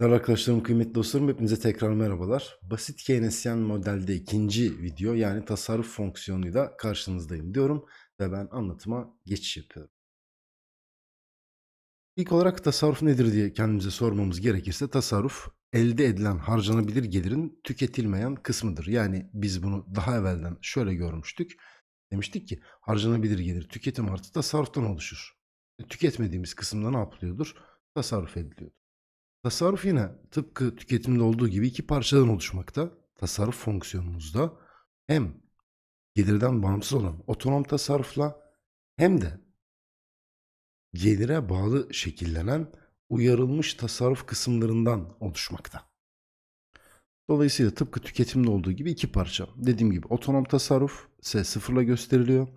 Değerli arkadaşlarım, kıymetli dostlarım hepinize tekrar merhabalar. Basit Keynesyen modelde ikinci video yani tasarruf fonksiyonuyla karşınızdayım diyorum ve ben anlatıma geçiş yapıyorum. İlk olarak tasarruf nedir diye kendimize sormamız gerekirse tasarruf elde edilen harcanabilir gelirin tüketilmeyen kısmıdır. Yani biz bunu daha evvelden şöyle görmüştük. Demiştik ki harcanabilir gelir tüketim artı tasarruftan oluşur. E, Tüketmediğimiz kısımda ne yapılıyordur? Tasarruf ediliyordur. Tasarruf yine tıpkı tüketimde olduğu gibi iki parçadan oluşmakta. Tasarruf fonksiyonumuzda hem gelirden bağımsız olan otonom tasarrufla hem de gelire bağlı şekillenen uyarılmış tasarruf kısımlarından oluşmakta. Dolayısıyla tıpkı tüketimde olduğu gibi iki parça. Dediğim gibi otonom tasarruf S sıfırla gösteriliyor.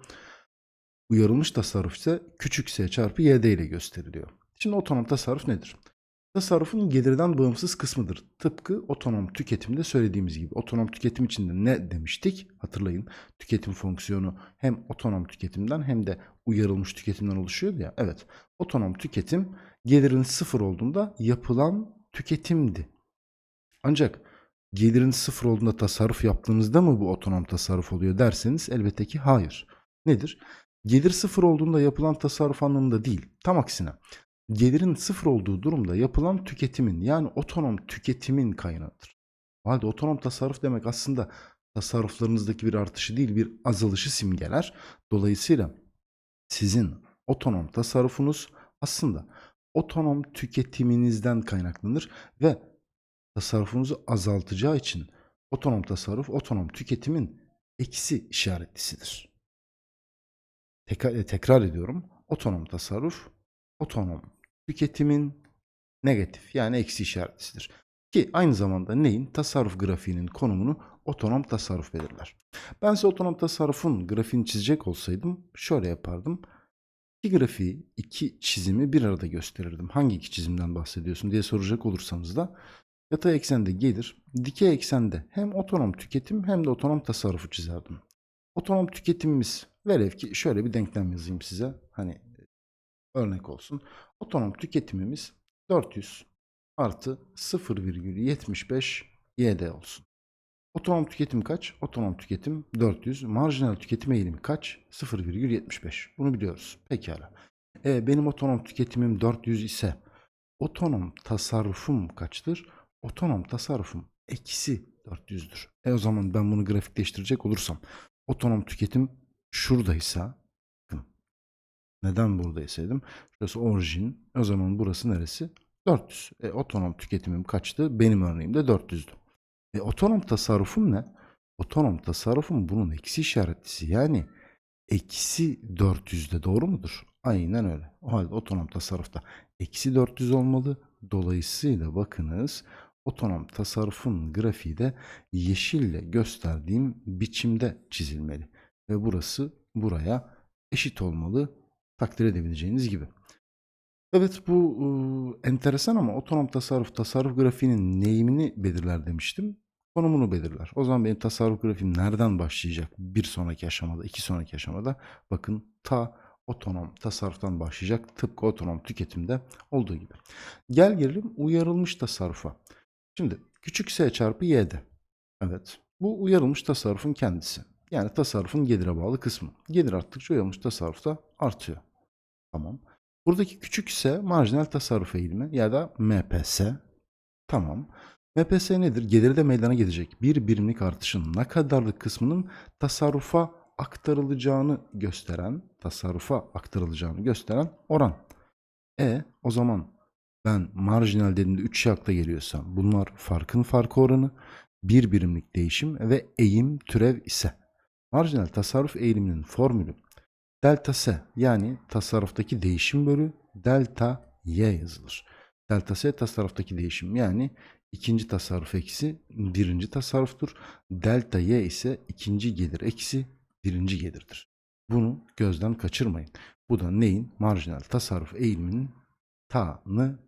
Uyarılmış tasarruf ise küçük s çarpı yd ile gösteriliyor. Şimdi otonom tasarruf nedir? Tasarrufun gelirden bağımsız kısmıdır. Tıpkı otonom tüketimde söylediğimiz gibi. Otonom tüketim içinde ne demiştik? Hatırlayın. Tüketim fonksiyonu hem otonom tüketimden hem de uyarılmış tüketimden oluşuyordu ya. Evet. Otonom tüketim gelirin sıfır olduğunda yapılan tüketimdi. Ancak gelirin sıfır olduğunda tasarruf yaptığınızda mı bu otonom tasarruf oluyor derseniz elbette ki hayır. Nedir? Gelir sıfır olduğunda yapılan tasarruf anlamında değil. Tam aksine gelirin sıfır olduğu durumda yapılan tüketimin yani otonom tüketimin kaynağıdır. O halde otonom tasarruf demek aslında tasarruflarınızdaki bir artışı değil bir azalışı simgeler. Dolayısıyla sizin otonom tasarrufunuz aslında otonom tüketiminizden kaynaklanır ve tasarrufunuzu azaltacağı için otonom tasarruf otonom tüketimin eksi işaretlisidir. Tekrar, tekrar ediyorum. Otonom tasarruf otonom tüketimin negatif yani eksi işaretlisidir. Ki aynı zamanda neyin? Tasarruf grafiğinin konumunu otonom tasarruf belirler. Ben size otonom tasarrufun grafiğini çizecek olsaydım şöyle yapardım. İki grafiği, iki çizimi bir arada gösterirdim. Hangi iki çizimden bahsediyorsun diye soracak olursanız da yatay eksende gelir, dikey eksende hem otonom tüketim hem de otonom tasarrufu çizerdim. Otonom tüketimimiz velev ki şöyle bir denklem yazayım size. Hani örnek olsun. Otonom tüketimimiz 400 artı 0,75 YD olsun. Otonom tüketim kaç? Otonom tüketim 400. Marjinal tüketim eğilimi kaç? 0,75. Bunu biliyoruz. Pekala. E, benim otonom tüketimim 400 ise otonom tasarrufum kaçtır? Otonom tasarrufum eksi 400'dür. E o zaman ben bunu grafikleştirecek olursam otonom tüketim şuradaysa neden buradaysaydım şurası orijin o zaman burası neresi? 400. E, otonom tüketimim kaçtı? Benim örneğimde 400'dü. E, otonom tasarrufum ne? Otonom tasarrufum bunun eksi işaretlisi. Yani eksi 400'de doğru mudur? Aynen öyle. O halde otonom tasarrufta eksi 400 olmalı. Dolayısıyla bakınız otonom tasarrufun grafiği de yeşille gösterdiğim biçimde çizilmeli. Ve burası buraya eşit olmalı takdir edebileceğiniz gibi. Evet bu e, enteresan ama otonom tasarruf tasarruf grafiğinin neyimini belirler demiştim. Konumunu belirler. O zaman benim tasarruf grafiğim nereden başlayacak? Bir sonraki aşamada, iki sonraki aşamada bakın ta otonom tasarruftan başlayacak. Tıpkı otonom tüketimde olduğu gibi. Gel gelelim uyarılmış tasarrufa. Şimdi küçük s çarpı y'd. Evet bu uyarılmış tasarrufun kendisi. Yani tasarrufun gelire bağlı kısmı. Gelir arttıkça uyarılmış tasarruf da artıyor. Tamam. Buradaki küçük ise marjinal tasarruf eğilimi ya da MPS. Tamam. MPS nedir? Gelirde meydana gelecek bir birimlik artışın ne kadarlık kısmının tasarrufa aktarılacağını gösteren, tasarrufa aktarılacağını gösteren oran. E o zaman ben marjinal dediğimde 3 şey akla geliyorsa bunlar farkın farkı oranı, bir birimlik değişim ve eğim türev ise. Marjinal tasarruf eğiliminin formülü delta S yani tasarruftaki değişim bölü delta Y yazılır. Delta S tasarruftaki değişim yani ikinci tasarruf eksi birinci tasarruftur. Delta Y ise ikinci gelir eksi birinci gelirdir. Bunu gözden kaçırmayın. Bu da neyin? Marjinal tasarruf eğiliminin tanımı.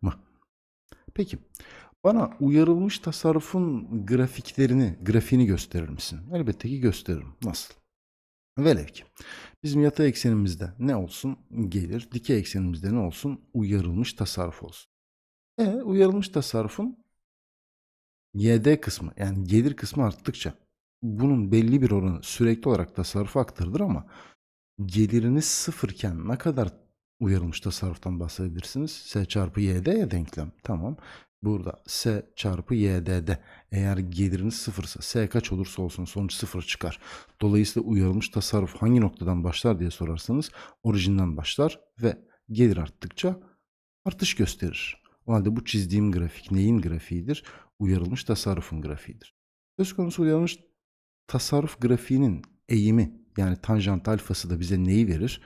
Peki bana uyarılmış tasarrufun grafiklerini, grafiğini gösterir misin? Elbette ki gösteririm. Nasıl? Velev ki bizim yatay eksenimizde ne olsun? Gelir. Dikey eksenimizde ne olsun? Uyarılmış tasarruf olsun. E uyarılmış tasarrufun YD kısmı yani gelir kısmı arttıkça bunun belli bir oranı sürekli olarak tasarrufa aktarılır ama geliriniz sıfırken ne kadar uyarılmış tasarruftan bahsedebilirsiniz? S çarpı YD ya denklem. Tamam. Burada S çarpı YD'de eğer geliriniz sıfırsa S kaç olursa olsun sonuç sıfır çıkar. Dolayısıyla uyarılmış tasarruf hangi noktadan başlar diye sorarsanız orijinden başlar ve gelir arttıkça artış gösterir. O halde bu çizdiğim grafik neyin grafiğidir? Uyarılmış tasarrufun grafiğidir. Söz konusu uyarılmış tasarruf grafiğinin eğimi yani tanjant alfası da bize neyi verir?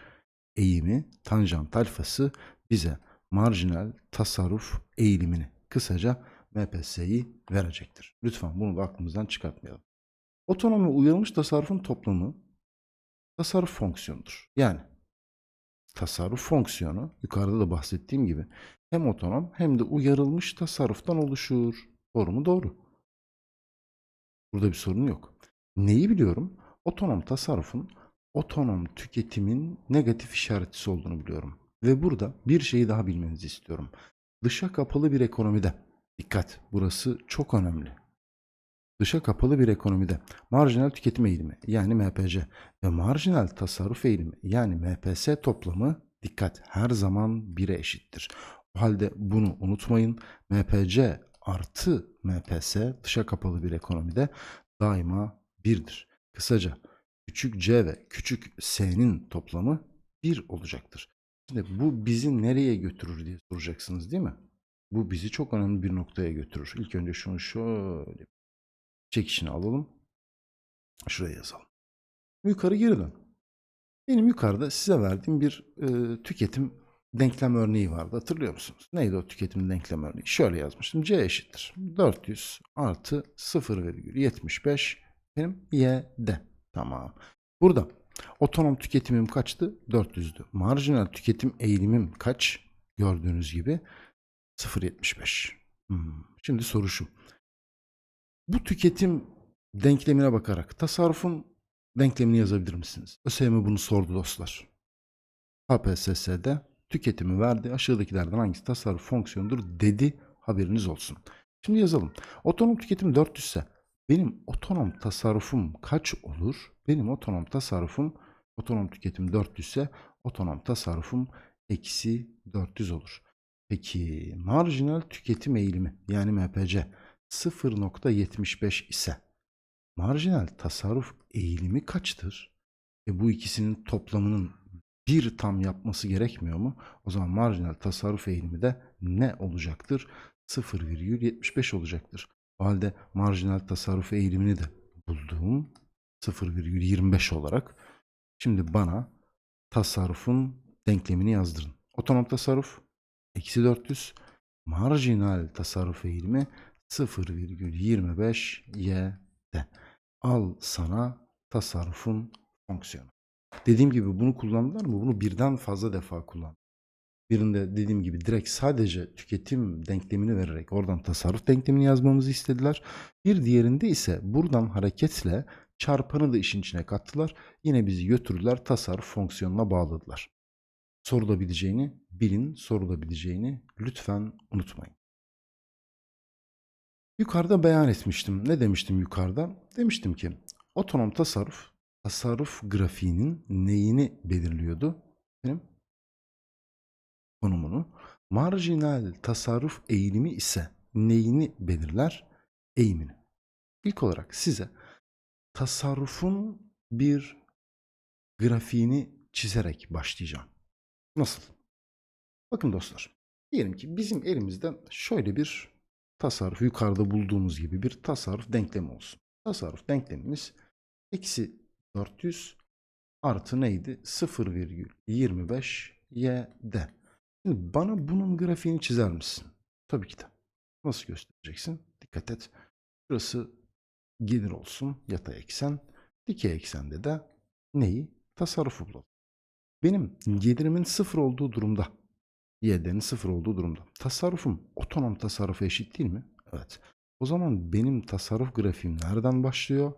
Eğimi, tanjant alfası bize marjinal tasarruf eğilimini kısaca MPS'yi verecektir. Lütfen bunu da aklımızdan çıkartmayalım. Otonom ve uyarılmış tasarrufun toplamı tasarruf fonksiyonudur. Yani tasarruf fonksiyonu yukarıda da bahsettiğim gibi hem otonom hem de uyarılmış tasarruftan oluşur. Doğru mu? Doğru. Burada bir sorun yok. Neyi biliyorum? Otonom tasarrufun otonom tüketimin negatif işaretlisi olduğunu biliyorum. Ve burada bir şeyi daha bilmenizi istiyorum. Dışa kapalı bir ekonomide, dikkat burası çok önemli. Dışa kapalı bir ekonomide marjinal tüketim eğilimi yani MPC ve marjinal tasarruf eğilimi yani MPS toplamı dikkat her zaman 1'e eşittir. O halde bunu unutmayın. MPC artı MPS dışa kapalı bir ekonomide daima 1'dir. Kısaca küçük c ve küçük s'nin toplamı 1 olacaktır. Şimdi bu bizi nereye götürür diye soracaksınız değil mi? Bu bizi çok önemli bir noktaya götürür. İlk önce şunu şöyle çekişini alalım. Şuraya yazalım. Yukarı geri dön. Benim yukarıda size verdiğim bir e, tüketim denklem örneği vardı. Hatırlıyor musunuz? Neydi o tüketim denklem örneği? Şöyle yazmıştım. C eşittir. 400 artı 0,75 benim y'de. Tamam. Burada otonom tüketimim kaçtı? 400'dü. Marjinal tüketim eğilimim kaç? Gördüğünüz gibi 0.75. Hmm. Şimdi soru şu. Bu tüketim denklemine bakarak tasarrufun denklemini yazabilir misiniz? ÖSYM bunu sordu dostlar. KPSS'de tüketimi verdi. Aşağıdakilerden hangisi tasarruf fonksiyonudur dedi. Haberiniz olsun. Şimdi yazalım. Otonom tüketim 400 ise benim otonom tasarrufum kaç olur? Benim otonom tasarrufum otonom tüketim 400 ise otonom tasarrufum eksi 400 olur. Peki marjinal tüketim eğilimi yani MPC 0.75 ise marjinal tasarruf eğilimi kaçtır? E bu ikisinin toplamının bir tam yapması gerekmiyor mu? O zaman marjinal tasarruf eğilimi de ne olacaktır? 0,75 olacaktır. O halde marjinal tasarruf eğilimini de bulduğum 0,25 olarak şimdi bana tasarrufun denklemini yazdırın. Otonom tasarruf eksi 400 marjinal tasarruf eğilimi 0,25 y'de. Al sana tasarrufun fonksiyonu. Dediğim gibi bunu kullandılar mı? Bunu birden fazla defa kullan. Birinde dediğim gibi direkt sadece tüketim denklemini vererek oradan tasarruf denklemini yazmamızı istediler. Bir diğerinde ise buradan hareketle çarpanı da işin içine kattılar. Yine bizi götürdüler tasarruf fonksiyonuna bağladılar. Sorulabileceğini bilin, sorulabileceğini lütfen unutmayın. Yukarıda beyan etmiştim. Ne demiştim yukarıda? Demiştim ki otonom tasarruf tasarruf grafiğinin neyini belirliyordu? Benim konumunu. Marjinal tasarruf eğilimi ise neyini belirler? Eğimini. İlk olarak size tasarrufun bir grafiğini çizerek başlayacağım. Nasıl? Bakın dostlar. Diyelim ki bizim elimizde şöyle bir tasarruf yukarıda bulduğumuz gibi bir tasarruf denklemi olsun. Tasarruf denklemimiz eksi 400 artı neydi? 0,25 y'de. Şimdi bana bunun grafiğini çizer misin? Tabii ki de. Nasıl göstereceksin? Dikkat et. Burası gelir olsun yatay eksen. Dikey eksende de neyi? Tasarrufu bulalım. Benim gelirimin sıfır olduğu durumda, y'denin sıfır olduğu durumda. Tasarrufum otonom tasarrufa eşit değil mi? Evet. O zaman benim tasarruf grafiğim nereden başlıyor?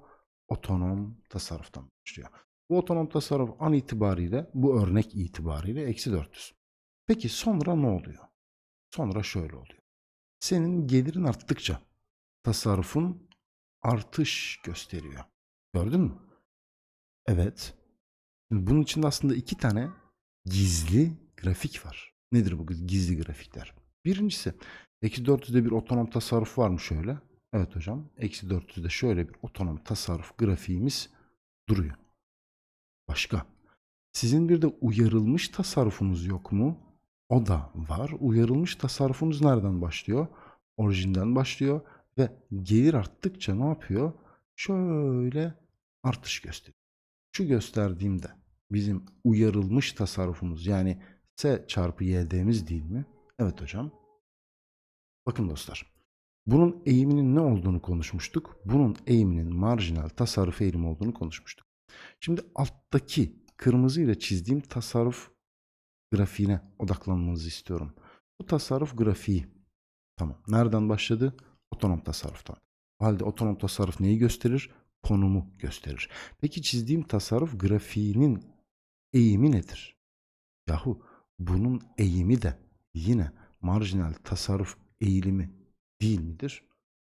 Otonom tasarruftan başlıyor. Bu otonom tasarruf an itibariyle, bu örnek itibariyle eksi 400. Peki sonra ne oluyor? Sonra şöyle oluyor. Senin gelirin arttıkça tasarrufun artış gösteriyor. Gördün mü? Evet. Bunun içinde aslında iki tane gizli grafik var. Nedir bu gizli grafikler? Birincisi eksi 400'de bir otonom tasarruf var mı şöyle? Evet hocam. Eksi 400'de şöyle bir otonom tasarruf grafiğimiz duruyor. Başka. Sizin bir de uyarılmış tasarrufunuz yok mu? O da var. Uyarılmış tasarrufunuz nereden başlıyor? Orijinden başlıyor ve gelir arttıkça ne yapıyor? Şöyle artış gösteriyor. Şu gösterdiğimde bizim uyarılmış tasarrufumuz yani S çarpı YD'miz değil mi? Evet hocam. Bakın dostlar. Bunun eğiminin ne olduğunu konuşmuştuk. Bunun eğiminin marjinal tasarruf eğilimi olduğunu konuşmuştuk. Şimdi alttaki kırmızı ile çizdiğim tasarruf grafiğine odaklanmanızı istiyorum. Bu tasarruf grafiği tamam. Nereden başladı? Otonom tasarruftan. O halde otonom tasarruf neyi gösterir? Konumu gösterir. Peki çizdiğim tasarruf grafiğinin eğimi nedir? Yahu bunun eğimi de yine marjinal tasarruf eğilimi değil midir?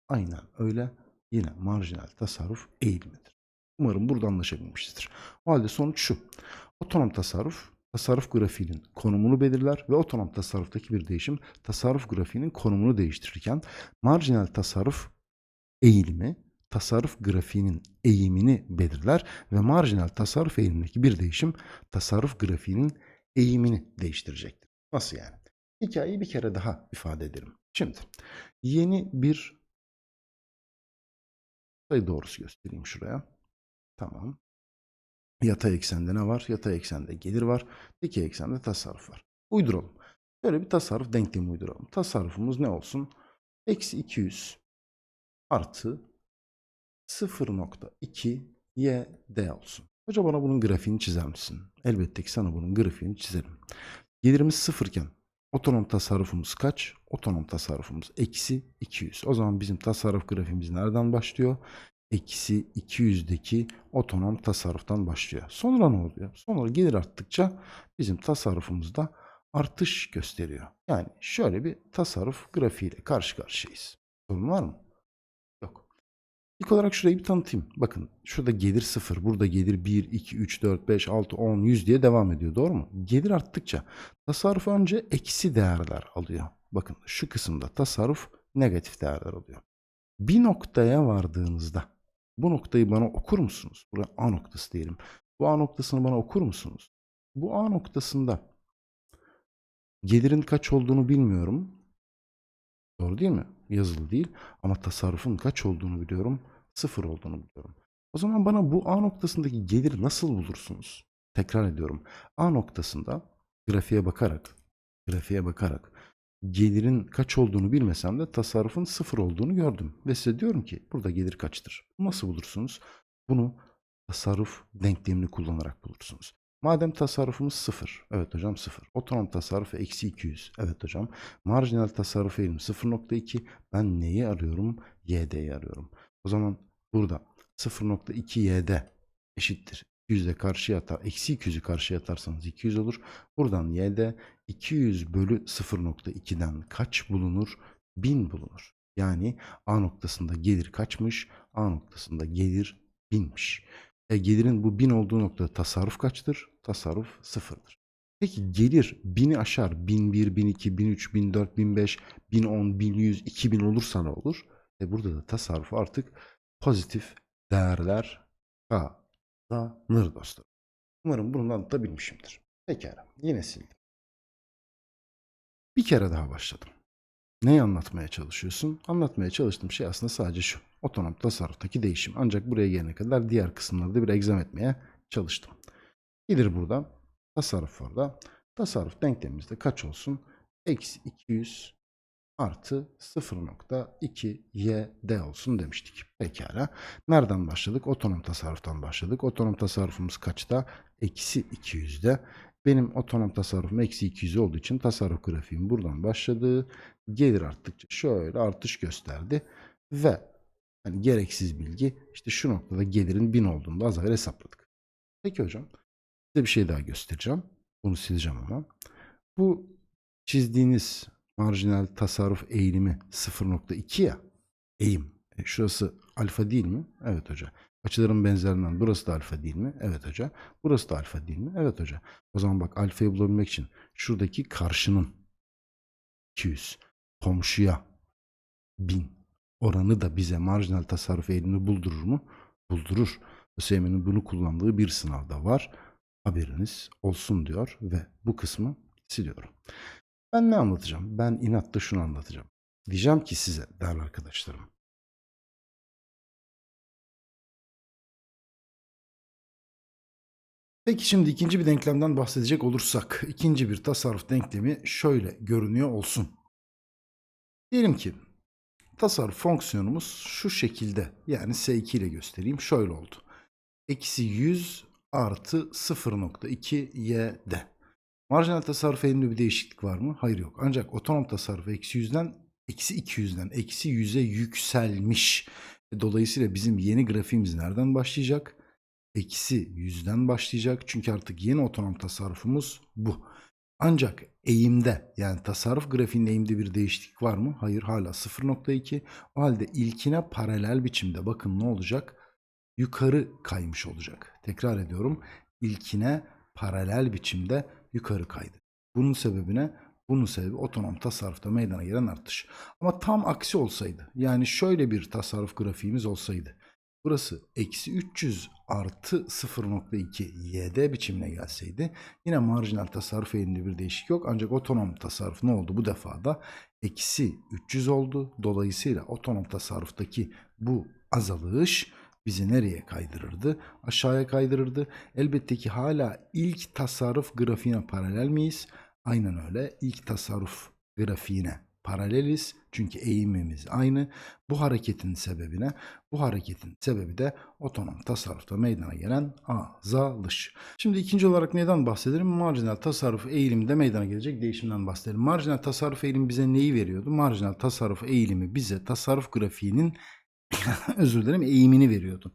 Aynen öyle yine marjinal tasarruf eğilimidir. Umarım burada anlaşabilmişizdir. O halde sonuç şu. Otonom tasarruf tasarruf grafiğinin konumunu belirler ve otonom tasarruftaki bir değişim tasarruf grafiğinin konumunu değiştirirken marjinal tasarruf eğilimi tasarruf grafiğinin eğimini belirler ve marjinal tasarruf eğilimindeki bir değişim tasarruf grafiğinin eğimini değiştirecektir. Nasıl yani? Hikayeyi bir kere daha ifade edelim. Şimdi yeni bir sayı doğrusu göstereyim şuraya. Tamam. Yatay eksende ne var? Yatay eksende gelir var. Dikey eksende tasarruf var. Uyduralım. Böyle bir tasarruf denklemi uyduralım. Tasarrufumuz ne olsun? Eksi 200 artı 0.2 YD olsun. Hoca bana bunun grafiğini çizer misin? Elbette ki sana bunun grafiğini çizerim. Gelirimiz sıfırken otonom tasarrufumuz kaç? Otonom tasarrufumuz eksi 200. O zaman bizim tasarruf grafiğimiz nereden başlıyor? Eksi 200'deki otonom tasarruftan başlıyor. Sonra ne oluyor? Sonra gelir arttıkça bizim tasarrufumuzda artış gösteriyor. Yani şöyle bir tasarruf grafiğiyle karşı karşıyayız. Sorun var mı? Yok. İlk olarak şurayı bir tanıtayım. Bakın şurada gelir 0, burada gelir 1, 2, 3, 4, 5, 6, 10, 100 diye devam ediyor. Doğru mu? Gelir arttıkça tasarruf önce eksi değerler alıyor. Bakın şu kısımda tasarruf negatif değerler alıyor. Bir noktaya vardığınızda bu noktayı bana okur musunuz? Buraya A noktası diyelim. Bu A noktasını bana okur musunuz? Bu A noktasında gelirin kaç olduğunu bilmiyorum. Doğru değil mi? Yazılı değil. Ama tasarrufun kaç olduğunu biliyorum. Sıfır olduğunu biliyorum. O zaman bana bu A noktasındaki geliri nasıl bulursunuz? Tekrar ediyorum. A noktasında grafiğe bakarak, grafiğe bakarak gelirin kaç olduğunu bilmesem de tasarrufun sıfır olduğunu gördüm. Ve size diyorum ki burada gelir kaçtır? Nasıl bulursunuz? Bunu tasarruf denklemini kullanarak bulursunuz. Madem tasarrufumuz sıfır. Evet hocam sıfır. Otonom tasarruf eksi 200. Evet hocam. Marjinal tasarruf eğilim 0.2. Ben neyi arıyorum? YD'yi arıyorum. O zaman burada 0.2 YD eşittir. 200'e karşıya atar. Eksi 200'ü karşıya atarsanız 200 olur. Buradan y'de 200 bölü 0.2'den kaç bulunur? 1000 bulunur. Yani A noktasında gelir kaçmış? A noktasında gelir 1000'miş. E gelirin bu 1000 olduğu noktada tasarruf kaçtır? Tasarruf sıfırdır. Peki gelir 1000'i aşar 1001, 1002, 1003, 1004, 1005, 1010, 1100, 2000 olursa ne olur? E burada da tasarruf artık pozitif değerler kazanır dostlar. Umarım bunu anlatabilmişimdir. Pekala. Yine sildim. Bir kere daha başladım. Neyi anlatmaya çalışıyorsun? Anlatmaya çalıştığım şey aslında sadece şu. Otonom tasarruftaki değişim. Ancak buraya gelene kadar diğer kısımları da bir egzam etmeye çalıştım. Gelir burada. Tasarruf orada. Tasarruf denklemimizde kaç olsun? Eksi 200 artı 0.2 YD olsun demiştik. Pekala. Nereden başladık? Otonom tasarruftan başladık. Otonom tasarrufumuz kaçta? Eksi 200'de. Benim otonom tasarrufum eksi 200 olduğu için tasarruf grafiğim buradan başladı. Gelir arttıkça şöyle artış gösterdi. Ve hani gereksiz bilgi işte şu noktada gelirin 1000 olduğunu da az evvel hesapladık. Peki hocam size bir şey daha göstereceğim. Bunu sileceğim ama. Bu çizdiğiniz marjinal tasarruf eğilimi 0.2 ya eğim E, şurası alfa değil mi? Evet hoca. Açıların benzerinden burası da alfa değil mi? Evet hoca. Burası da alfa değil mi? Evet hoca. O zaman bak alfayı bulabilmek için şuradaki karşının 200 komşuya 1000 oranı da bize marjinal tasarruf eğilimini buldurur mu? Buldurur. ÖSYM'nin bunu kullandığı bir sınavda var. Haberiniz olsun diyor ve bu kısmı siliyorum. Ben ne anlatacağım? Ben inatla şunu anlatacağım. Diyeceğim ki size değerli arkadaşlarım. Peki şimdi ikinci bir denklemden bahsedecek olursak, ikinci bir tasarruf denklemi şöyle görünüyor olsun. Diyelim ki tasarruf fonksiyonumuz şu şekilde yani S2 ile göstereyim şöyle oldu. Eksi 100 artı 0.2 y'd. Marjinal tasarruf eğiliminde bir değişiklik var mı? Hayır yok. Ancak otonom tasarruf eksi 100'den eksi 200'den eksi 100'e yükselmiş. Dolayısıyla bizim yeni grafiğimiz nereden başlayacak? Eksi 100'den başlayacak. Çünkü artık yeni otonom tasarrufumuz bu. Ancak eğimde yani tasarruf grafiğinin eğimde bir değişiklik var mı? Hayır hala 0.2. O halde ilkine paralel biçimde bakın ne olacak? Yukarı kaymış olacak. Tekrar ediyorum. İlkine paralel biçimde yukarı kaydı. Bunun sebebine bunun sebebi otonom tasarrufta meydana gelen artış. Ama tam aksi olsaydı yani şöyle bir tasarruf grafiğimiz olsaydı. Burası eksi 300 artı 0.2 y'd biçimine gelseydi yine marjinal tasarruf eğiliminde bir değişik yok. Ancak otonom tasarruf ne oldu bu defa da eksi 300 oldu. Dolayısıyla otonom tasarruftaki bu azalış bizi nereye kaydırırdı? Aşağıya kaydırırdı. Elbette ki hala ilk tasarruf grafiğine paralel miyiz? Aynen öyle. İlk tasarruf grafiğine paraleliz. Çünkü eğimimiz aynı. Bu hareketin sebebine, bu hareketin sebebi de otonom tasarrufta meydana gelen azalış. Şimdi ikinci olarak neden bahsedelim? Marjinal tasarruf eğiliminde meydana gelecek değişimden bahsedelim. Marjinal tasarruf eğilimi bize neyi veriyordu? Marjinal tasarruf eğilimi bize tasarruf grafiğinin özür dilerim eğimini veriyordu.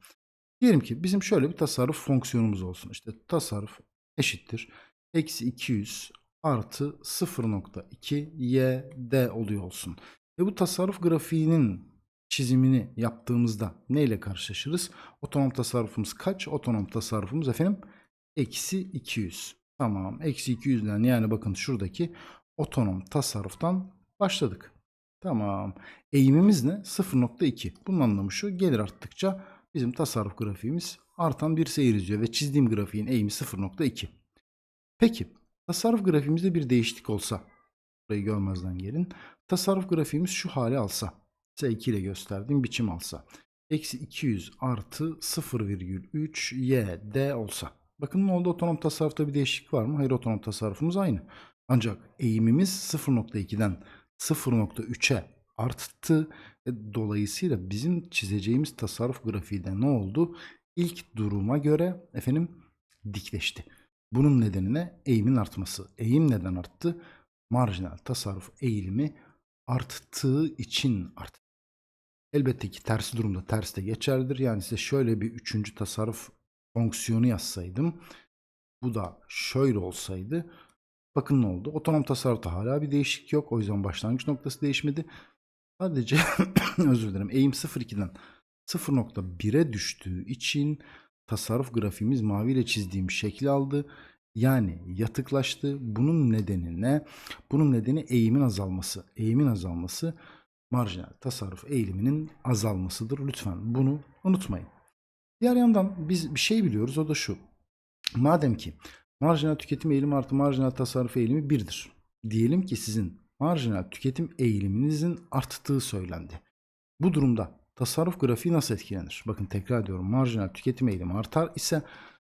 Diyelim ki bizim şöyle bir tasarruf fonksiyonumuz olsun. İşte tasarruf eşittir. Eksi 200 artı 0.2 y'd oluyor olsun. Ve bu tasarruf grafiğinin çizimini yaptığımızda neyle karşılaşırız? Otonom tasarrufumuz kaç? Otonom tasarrufumuz efendim eksi 200. Tamam eksi 200'den yani bakın şuradaki otonom tasarruftan başladık. Tamam. Eğimimiz ne? 0.2. Bunun anlamı şu. Gelir arttıkça bizim tasarruf grafiğimiz artan bir seyir izliyor ve çizdiğim grafiğin eğimi 0.2. Peki tasarruf grafiğimizde bir değişiklik olsa burayı görmezden gelin. Tasarruf grafiğimiz şu hale alsa S2 ile gösterdiğim biçim alsa eksi 200 artı 0,3 y d olsa. Bakın ne oldu otonom tasarrufta bir değişiklik var mı? Hayır otonom tasarrufumuz aynı. Ancak eğimimiz 0.2'den 0.3'e arttı. Dolayısıyla bizim çizeceğimiz tasarruf grafiği de ne oldu? İlk duruma göre efendim dikleşti. Bunun nedeni ne? Eğimin artması. Eğim neden arttı? Marjinal tasarruf eğilimi arttığı için arttı. Elbette ki tersi durumda ters de geçerlidir. Yani size şöyle bir üçüncü tasarruf fonksiyonu yazsaydım. Bu da şöyle olsaydı Bakın ne oldu? Otonom tasarrufta hala bir değişiklik yok. O yüzden başlangıç noktası değişmedi. Sadece özür dilerim. Eğim 0.2'den 0.1'e düştüğü için tasarruf grafiğimiz maviyle çizdiğim şekli aldı. Yani yatıklaştı. Bunun nedeni ne? Bunun nedeni eğimin azalması. Eğimin azalması marjinal tasarruf eğiliminin azalmasıdır. Lütfen bunu unutmayın. Diğer yandan biz bir şey biliyoruz o da şu. Madem ki Marjinal tüketim eğilimi artı marjinal tasarruf eğilimi birdir. Diyelim ki sizin marjinal tüketim eğiliminizin arttığı söylendi. Bu durumda tasarruf grafiği nasıl etkilenir? Bakın tekrar ediyorum marjinal tüketim eğilimi artar ise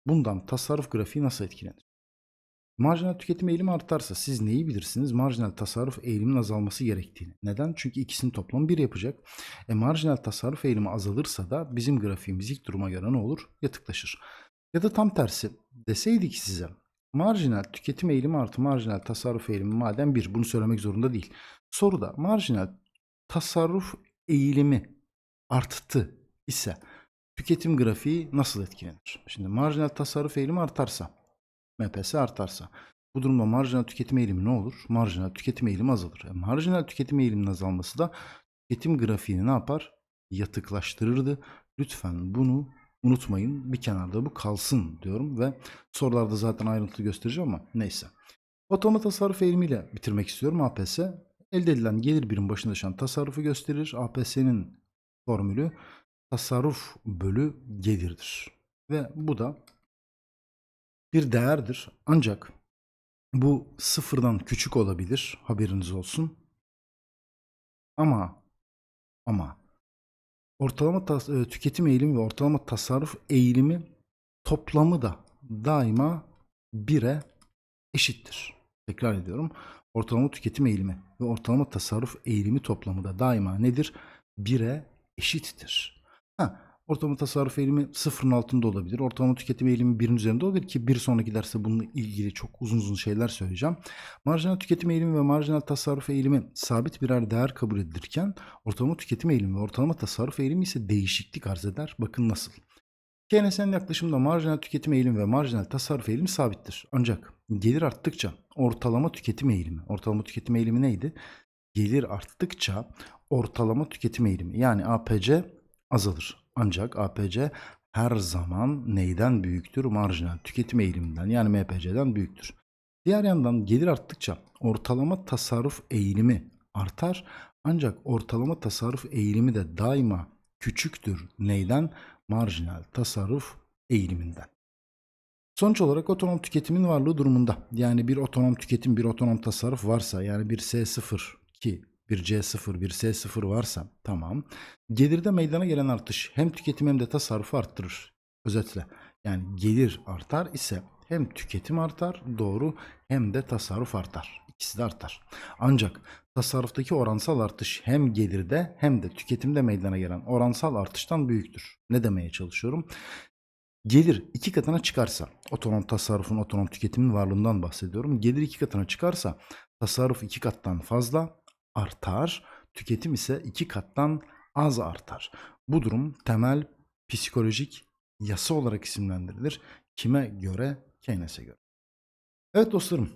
bundan tasarruf grafiği nasıl etkilenir? Marjinal tüketim eğilimi artarsa siz neyi bilirsiniz? Marjinal tasarruf eğiliminin azalması gerektiğini. Neden? Çünkü ikisinin toplamı bir yapacak. E marjinal tasarruf eğilimi azalırsa da bizim grafiğimiz ilk duruma göre ne olur? Yatıklaşır. Ya da tam tersi deseydik size marjinal tüketim eğilimi artı marjinal tasarruf eğilimi madem bir bunu söylemek zorunda değil. Soruda marjinal tasarruf eğilimi arttı ise tüketim grafiği nasıl etkilenir? Şimdi marjinal tasarruf eğilimi artarsa MPS artarsa bu durumda marjinal tüketim eğilimi ne olur? Marjinal tüketim eğilimi azalır. E, marjinal tüketim eğiliminin azalması da tüketim grafiğini ne yapar? yatıklaştırırdı. Lütfen bunu unutmayın. Bir kenarda bu kalsın diyorum ve sorularda zaten ayrıntılı göstereceğim ama neyse. Otonom tasarruf eğilimiyle bitirmek istiyorum APS. Elde edilen gelir birim başında düşen tasarrufu gösterir. APS'nin formülü tasarruf bölü gelirdir. Ve bu da bir değerdir. Ancak bu sıfırdan küçük olabilir. Haberiniz olsun. Ama ama ortalama tas- e, tüketim eğilimi ve ortalama tasarruf eğilimi toplamı da daima 1'e eşittir. Tekrar ediyorum. Ortalama tüketim eğilimi ve ortalama tasarruf eğilimi toplamı da daima nedir? 1'e eşittir. Ha, ortalama tasarruf eğilimi sıfırın altında olabilir. Ortalama tüketim eğilimi birin üzerinde olabilir ki bir sonraki derste bununla ilgili çok uzun uzun şeyler söyleyeceğim. Marjinal tüketim eğilimi ve marjinal tasarruf eğilimi sabit birer değer kabul edilirken ortalama tüketim eğilimi ve ortalama tasarruf eğilimi ise değişiklik arz eder. Bakın nasıl. KNS'nin yaklaşımında marjinal tüketim eğilimi ve marjinal tasarruf eğilimi sabittir. Ancak gelir arttıkça ortalama tüketim eğilimi, ortalama tüketim eğilimi neydi? Gelir arttıkça ortalama tüketim eğilimi yani APC azalır. Ancak APC her zaman neyden büyüktür? Marjinal tüketim eğiliminden yani MPC'den büyüktür. Diğer yandan gelir arttıkça ortalama tasarruf eğilimi artar. Ancak ortalama tasarruf eğilimi de daima küçüktür. Neyden? Marjinal tasarruf eğiliminden. Sonuç olarak otonom tüketimin varlığı durumunda yani bir otonom tüketim bir otonom tasarruf varsa yani bir S0 ki bir C0 bir S0 varsa tamam. Gelirde meydana gelen artış hem tüketim hem de tasarrufu arttırır. Özetle yani gelir artar ise hem tüketim artar doğru hem de tasarruf artar. İkisi de artar. Ancak tasarruftaki oransal artış hem gelirde hem de tüketimde meydana gelen oransal artıştan büyüktür. Ne demeye çalışıyorum? Gelir iki katına çıkarsa, otonom tasarrufun, otonom tüketimin varlığından bahsediyorum. Gelir iki katına çıkarsa tasarruf iki kattan fazla artar, tüketim ise iki kattan az artar. Bu durum temel psikolojik yasa olarak isimlendirilir. Kime göre? Keynes'e göre. Evet dostlarım,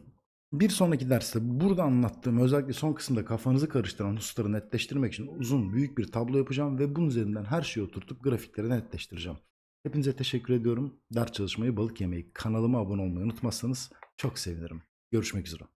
bir sonraki derste burada anlattığım özellikle son kısımda kafanızı karıştıran hususları netleştirmek için uzun büyük bir tablo yapacağım ve bunun üzerinden her şeyi oturtup grafikleri netleştireceğim. Hepinize teşekkür ediyorum. Ders çalışmayı, balık yemeyi, kanalıma abone olmayı unutmazsanız çok sevinirim. Görüşmek üzere.